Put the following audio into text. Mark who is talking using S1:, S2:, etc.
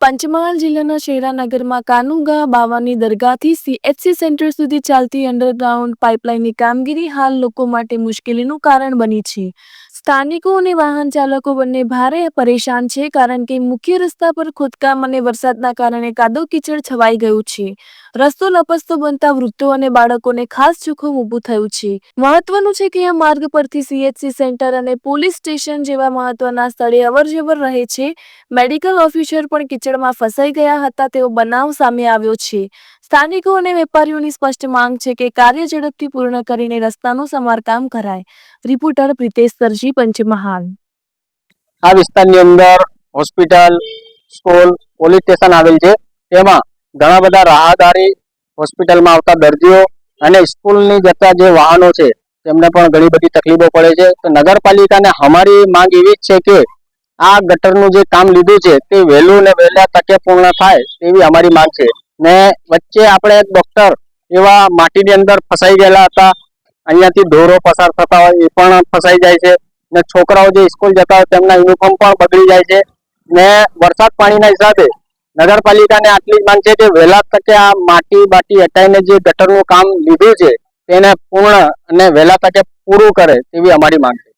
S1: પંચમહાલ જિલ્લાના શેરાનગરમાં કાનુગા બાવાની દરગાહથી CHC centre સુધી ચાલતી અંડરગ્રાઉન્ડ પાઇપલાઇનની કામગીરી હાલ લોકો માટે મુશ્કેલીનું કારણ બની છે. સ્થાનિકો અને વાહન ચાલકો બંને ભારે પરેશાન છે કારણ કે મુખ્ય રસ્તા પર ખોદકામ અને વરસાદના કારણે કાદવ કીચડ છવાઈ ગયું છે. રસ્તો લપસતો બનતા વૃદ્ધો અને બાળકોને ખાસ જોખમ ઊભું થયું છે. મહત્વનું છે કે આ માર્ગ પરથી સીએચસી સેન્ટર અને પોલીસ સ્ટેશન જેવા મહત્વના સ્થળે અવરજવર રહે છે. મેડિકલ ઓફિસર પણ કિચડમાં ફસાઈ ગયા હતા તેવો બનાવ સામે આવ્યો છે. સ્થાનિકો અને વેપારીઓની સ્પષ્ટ માંગ છે કે કાર્ય ઝડપથી પૂર્ણ કરીને રસ્તાનું સમારકામ કરાય. રિપોર્ટર પ્રિતેશ સરજી, પંચમહાલ.
S2: આ વિસ્તારની અંદર હોસ્પિટલ, સ્કૂલ, પોલીસ સ્ટેશન આવેલ છે. તેમાં ઘણા બધા રાહદારી હોસ્પિટલમાં આવતા દર્દીઓ અને સ્કૂલની જતા જે વાહનો છે, તેમને પણ ઘણી બધી તકલીફો પડે છે. તો નગરપાલિકાને અમારી માંગ એવી જ છે કે આ ગટરનું જે કામ લીધું છે, તે વહેલું ને વહેલા તકે પૂર્ણ થાય તેવી અમારી માંગ છે. ને વચ્ચે આપણે એક ડોક્ટર એવા માટીની અંદર ફસાઈ ગયેલા હતા. અહીંયાથી ઢોરો પસાર થતા હોય એ પણ ફસાઈ જાય છે. ને છોકરાઓ જે સ્કૂલ જતા હોય તેમના યુનિફોર્મ પણ બગડી જાય છે. ને વરસાદ પાણીના હિસાબે નગરપાલિકાને આટલી જ માંગ છે કે વહેલા તકે આ માટી બાટી હટાઈને જે ગટરનું કામ લીધું છે, તેને પૂર્ણ અને વહેલા તકે પૂરું કરે તેવી અમારી માંગ છે.